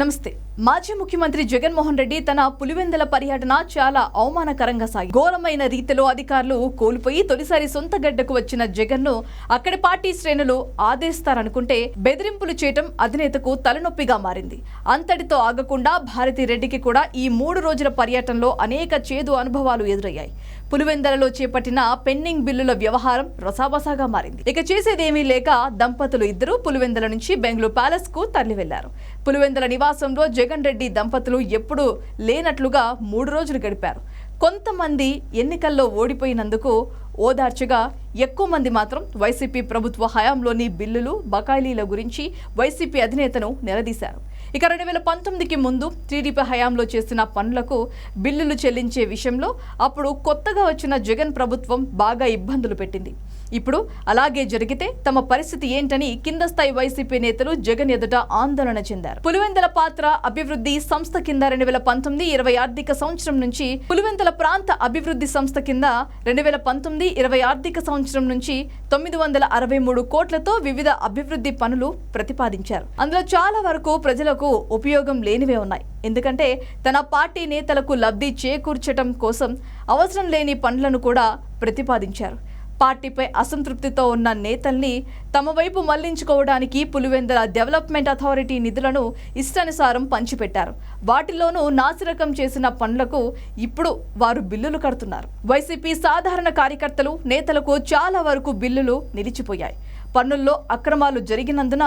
నమస్తే. మాజీ ముఖ్యమంత్రి జగన్మోహన్ రెడ్డి తన పులివెందల పర్యటన చాలా అవమానకరంగా సాగి ఘోరమైన రీతిలో అధికారులు కోల్పోయి తొలిసారి సొంత గడ్డకు వచ్చిన జగన్ను అక్కడి పార్టీ శ్రేణులు ఆదేశిస్తారనుకుంటే బెదిరింపులు చేయటం అధినేతకు తలనొప్పిగా మారింది. అంతటితో ఆగకుండా భారతి రెడ్డికి కూడా ఈ మూడు రోజుల పర్యటనలో అనేక చేదు అనుభవాలు ఎదురయ్యాయి. పులివెందలలో చేపట్టిన పెండింగ్ బిల్లుల వ్యవహారం రసాబసాగా మారింది. ఇక చేసేదేమీ లేక దంపతులు ఇద్దరు పులివెందల నుంచి బెంగళూరు ప్యాలెస్కు తరలి వెళ్ళారు పులివెందల నివాసంలో జగన్ రెడ్డి దంపతులు ఎప్పుడూ లేనట్లుగా మూడు రోజులు గడిపారు. కొంతమంది ఎన్నికల్లో ఓడిపోయినందుకు ఓదార్చగా ఎక్కువ మంది మాత్రం వైసీపీ ప్రభుత్వ హయాంలోని బిల్లులు బకాయిలీల గురించి వైసీపీ అధినేతను నిలదీశారు. ఇక రెండు వేల పంతొమ్మిదికి ముందు టీడీపీ హయాంలో చేసిన పనులకు బిల్లులు చెల్లించే విషయంలో అప్పుడు కొత్తగా వచ్చిన జగన్ ప్రభుత్వం బాగా ఇబ్బందులు పెట్టింది. ఇప్పుడు అలాగే జరిగితే తమ పరిస్థితి ఏంటని కింద స్థాయి వైసీపీ నేతలు జగన్ ఎదుట ఆందోళన చెందారు. పులివెందల పాత్ర అభివృద్ధి సంస్థ కింద రెండు వేల పంతొమ్మిది ఇరవై ఆర్థిక సంవత్సరం నుంచి పులివెందల ప్రాంత అభివృద్ధి సంస్థ కింద రెండు వేల పంతొమ్మిది ఇరవై ఆర్థిక సంవత్సరం నుంచి తొమ్మిది వందల అరవై మూడు కోట్లతో వివిధ అభివృద్ధి పనులు ప్రతిపాదించారు. అందులో చాలా వరకు ప్రజలకు ఉపయోగం లేనివే ఉన్నాయి. ఎందుకంటే తన పార్టీ నేతలకు లబ్ధి చేకూర్చటం కోసం అవసరం లేని పనులను కూడా ప్రతిపాదించారు. పార్టీపై అసంతృప్తితో ఉన్న నేతల్ని తమ వైపు మళ్ళించుకోవడానికి పులివెందల డెవలప్మెంట్ అథారిటీ నిధులను ఇష్టానుసారం పంచిపెట్టారు. వాటిలోనూ నాసిరకం చేసిన పనులకు ఇప్పుడు వారు బిల్లులు కడుతున్నారు. వైసీపీ సాధారణ కార్యకర్తలు నేతలకు చాలా వరకు బిల్లులు నిలిచిపోయాయి. పన్నుల్లో అక్రమాలు జరిగినందున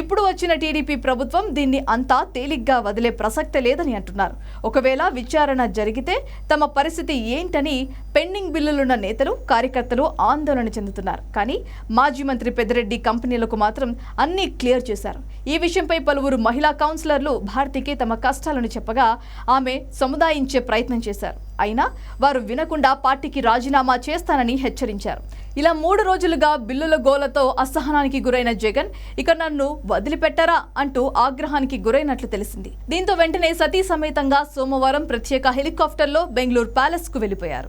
ఇప్పుడు వచ్చిన టీడీపీ ప్రభుత్వం దీన్ని అంతా తేలిగ్గా వదిలే ప్రసక్తే లేదని అంటున్నారు. ఒకవేళ విచారణ జరిగితే తమ పరిస్థితి ఏంటని పెండింగ్ బిల్లులున్న నేతలు కార్యకర్తలు ఆందోళన చెందుతున్నారు. కానీ మాజీ మంత్రి పెద్దిరెడ్డి కంపెనీలకు మాత్రం అన్నీ క్లియర్ చేశారు. ఈ విషయంపై పలువురు మహిళా కౌన్సిలర్లు భారతికి తమ కష్టాలను చెప్పగా ఆమె సముదాయించే ప్రయత్నం చేశారు. అయినా వారు వినకుండా పార్టీకి రాజీనామా చేస్తానని హెచ్చరించారు. ఇలా మూడు రోజులుగా బిల్లుల గోలతో అసహనానికి గురైన జగన్ ఇక నన్ను వదిలిపెట్టరా అంటూ ఆగ్రహానికి గురైనట్లు తెలిసింది. దీంతో వెంటనే సతీ సమేతంగా సోమవారం ప్రత్యేక హెలికాప్టర్లో బెంగళూరు ప్యాలెస్కు వెళ్ళిపోయారు